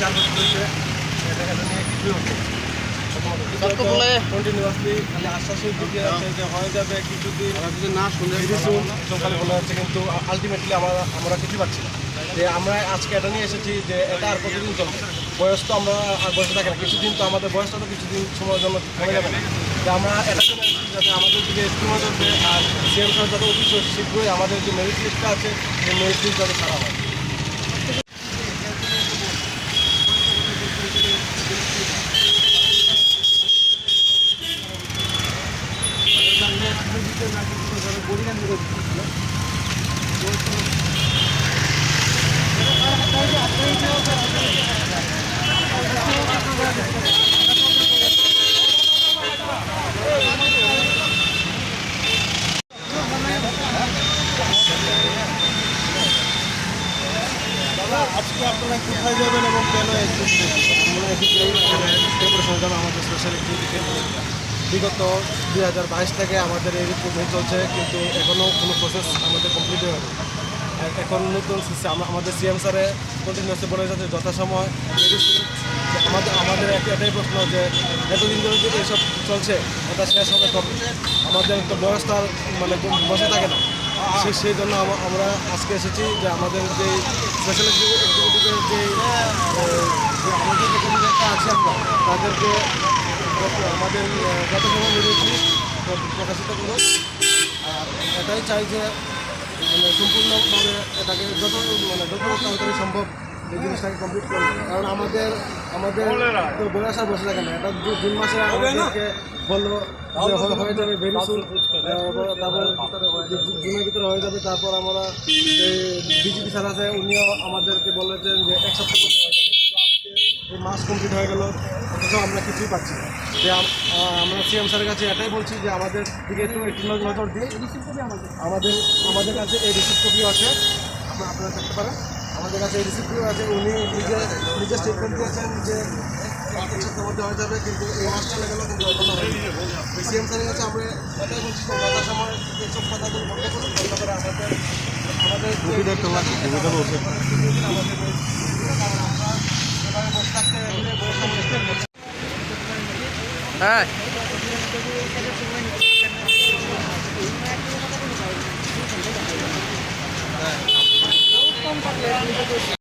চার বছর হয়েছে এটা এটা কিছুই হচ্ছে। কন্টিনিউয়াসলি খালি আশ্বাসই দিতে যাচ্ছে যে হয়ে যাবে কিছুদিন। যদি না শুনে সকালে বলা হচ্ছে কিন্তু আলটিমেটলি আমরা আমরা কিছু পাচ্ছি না। যে আমরা আজকে এটা নিয়ে এসেছি যে এটা আর কতদিন চলবে? বয়স তো আমরা আর বয়সে থাকে না। কিছুদিন তো আমাদের বয়সটা তো কিছুদিন সময়ের জন্য কমে যাবে না। যে আমরা এটা জন্য যাতে আমাদের স্কিমও চলবে আর সিএম যাতে অতি শীঘ্রই আমাদের যে মেরিট লিস্টটা আছে সেই মেরিট লিস্ট যাতে ছাড়া হয়। আজকে আপনারা কোথায় যাবেন এবং কেন এসেছেন আমরা এসেছি আমাদের স্পেশাল অ্যাক্টিভিটি বিগত দুই হাজার বাইশ থেকে আমাদের এই রিক্রুটমেন্ট চলছে, কিন্তু এখনও কোনো প্রসেস আমাদের কমপ্লিট হয়নি। এখন নতুন আমাদের সিএম স্যারে কন্টিনিউসলি বলে যাচ্ছে যথাসময়। আমাদের আমাদের একটা এটাই প্রশ্ন যে এতদিন ধরে যে এসব চলছে, এটা শেষ হবে কবে? আমাদের তো বয়সটা মানে বসে থাকে না। সে সেই জন্য আমরা আজকে এসেছি যে আমাদের যে স্পেশাল এক্সিকিউটিভের যে আমাদের যে তাদেরকে আমাদের যত সময় বেরিয়েছি প্রকাশিত করুন আর এটাই চাই যে মানে সম্পূর্ণভাবে এটাকে যত মানে যত তাড়াতাড়ি সম্ভব এই জিনিসটাকে কমপ্লিট করুন কারণ আমাদের আমাদের তো আর বসে থাকে না। এটা জুন মাসে আমাদেরকে বলল হয়ে- যাবে তারপর জুনের ভিতরে হয়ে যাবে। তারপর আমরা বিজেপি স্যার আছে, উনিও আমাদেরকে বলেছেন যে এক সপ্তাহ মধ্যে হয়ে যাবে তো আজকে এই মাস কমপ্লিট হয়ে গেল। অথচ আমরা কিছুই পাচ্ছি না। যে আমরা সিএম স্যারের কাছে এটাই বলছি যে আমাদের দিকে একটু একটু নজর দিন। আমাদের আমাদের কাছে এই রিসিপ্ট কপিও আছে। আপনারা আপনারা দেখতে পারেন। আমাদের কাছে এই রিসিপ্টও আছে। উনি নিজে নিজে স্টেটমেন্ট দিয়েছেন যে মধ্যে হয়ে যাবে কিন্তু এই মাস চলে গেল কিন্তু এখনও হয়নি। সিএম স্যারের কাছে আমরা এটাই বলছি যথা সময় এইসব কথাগুলো বন্ধ করুন বন্ধ করে আমাদের আমাদের আমাদের হ্যাঁ।